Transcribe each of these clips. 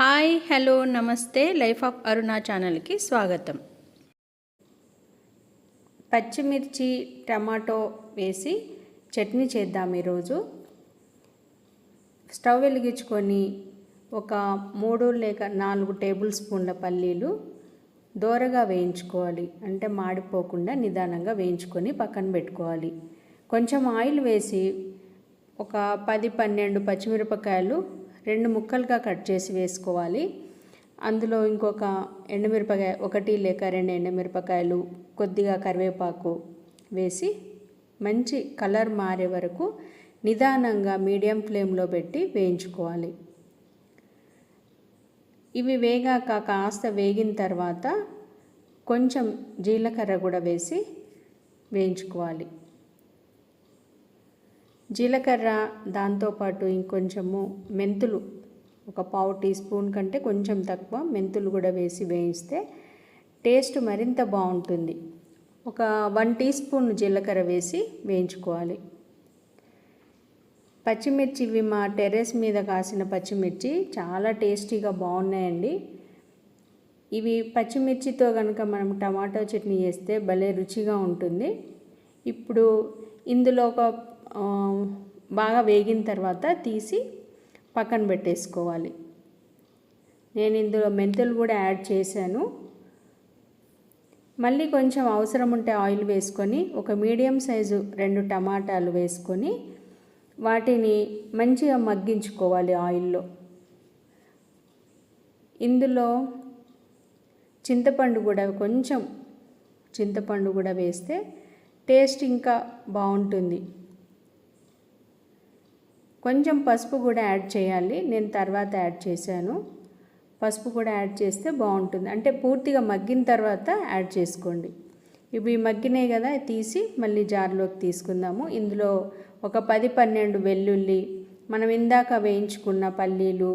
Hi hello నమస్తే life of Aruna ఛానల్కి స్వాగతం. పచ్చిమిర్చి టమాటో వేసి చట్నీ చేద్దాం ఈరోజు. స్టవ్ వెలిగించుకొని ఒక మూడు లేక నాలుగు టేబుల్ స్పూన్ల పల్లీలు దోరగా వేయించుకోవాలి. అంటే మాడిపోకుండా నిదానంగా వేయించుకొని పక్కన పెట్టుకోవాలి. కొంచెం ఆయిల్ వేసి ఒక పది పన్నెండు పచ్చిమిరపకాయలు రెండు ముక్కలుగా కట్ చేసి వేసుకోవాలి. అందులో ఇంకొక ఎండుమిరపకాయ ఒకటి లేక రెండు ఎండుమిరపకాయలు కొద్దిగా కరివేపాకు వేసి మంచి కలర్ మారే వరకు నిదానంగా మీడియం ఫ్లేమ్లో పెట్టి వేయించుకోవాలి. ఇవి వేగాక కాస్త వేగిన తర్వాత కొంచెం జీలకర్ర కూడా వేసి వేయించుకోవాలి. జీలకర్ర దాంతోపాటు ఇంకొంచెము మెంతులు. ఒక పావు టీ స్పూన్ కంటే కొంచెం తక్కువ మెంతులు కూడా వేసి వేయిస్తే టేస్ట్ మరింత బాగుంటుంది. ఒక వన్ టీ స్పూన్ జీలకర్ర వేసి వేయించుకోవాలి. పచ్చిమిర్చి ఇవి మా టెర్రస్ మీద కాసిన పచ్చిమిర్చి చాలా టేస్టీగా బాగున్నాయండి. ఇవి పచ్చిమిర్చితో కనుక మనం టమాటో చట్నీ చేస్తే భలే రుచిగా ఉంటుంది. ఇప్పుడు ఇందులో ఒక బాగా వేగిన తర్వాత తీసి పక్కన పెట్టేసుకోవాలి. నేను ఇందులో మెంతులు కూడా యాడ్ చేశాను. మళ్ళీ కొంచెం అవసరం ఉంటే ఆయిల్ వేసుకొని ఒక మీడియం సైజు రెండు టమాటాలు వేసుకొని వాటిని మంచిగా మగ్గించుకోవాలి ఆయిల్లో. ఇందులో చింతపండు కూడా కొంచెం చింతపండు కూడా వేస్తే టేస్ట్ ఇంకా బాగుంటుంది. కొంచెం పసుపు కూడా యాడ్ చేయాలి. నేను తర్వాత యాడ్ చేశాను. పసుపు కూడా యాడ్ చేస్తే బాగుంటుంది. అంటే పూర్తిగా మగ్గిన తర్వాత యాడ్ చేసుకోండి. ఇవి మగ్గినాయి కదా తీసి మళ్ళీ జార్లోకి తీసుకుందాము. ఇందులో ఒక పది పన్నెండు వెల్లుల్లి మనం ఇందాక వేయించుకున్న పల్లీలు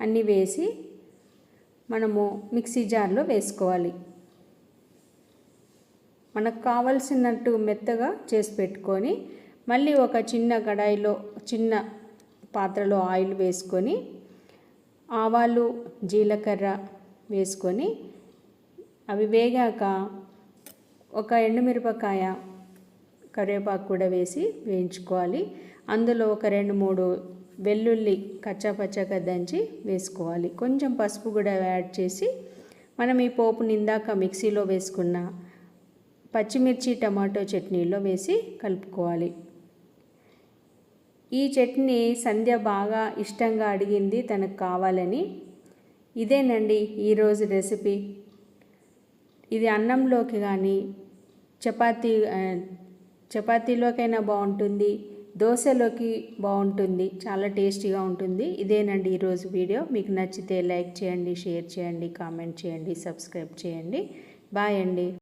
అన్నీ వేసి మనము మిక్సీ జార్లో వేసుకోవాలి. మనకు కావలసినట్టు మెత్తగా చేసి పెట్టుకొని మళ్ళీ ఒక చిన్న కడాయిలో చిన్న పాత్రలో ఆయిల్ వేసుకొని ఆవాలు జీలకర్ర వేసుకొని అవి వేగాక ఒక ఎండుమిరపకాయ కరివేపాకు కూడా వేసి వేయించుకోవాలి. అందులో ఒక రెండు మూడు వెల్లుల్లి కచ్చాపచ్చాగా దంచి వేసుకోవాలి. కొంచెం పసుపు కూడా యాడ్ చేసి మనం ఈ పోపుని ఇందాక మిక్సీలో వేసుకున్న పచ్చిమిర్చి టమాటో చట్నీలో వేసి కలుపుకోవాలి. ఈ చట్నీ సంధ్య బాగా ఇష్టంగా అడిగింది తనకు కావాలని. ఇదేనండి ఈరోజు రెసిపీ. ఇది అన్నంలోకి కానీ చపాతీ చపాతీలోకైనా బాగుంటుంది దోశలోకి బాగుంటుంది చాలా టేస్టీగా ఉంటుంది. ఇదేనండి ఈరోజు వీడియో. మీకు నచ్చితే లైక్ చేయండి షేర్ చేయండి కామెంట్ చేయండి సబ్స్క్రైబ్ చేయండి. బాయ్ అండి.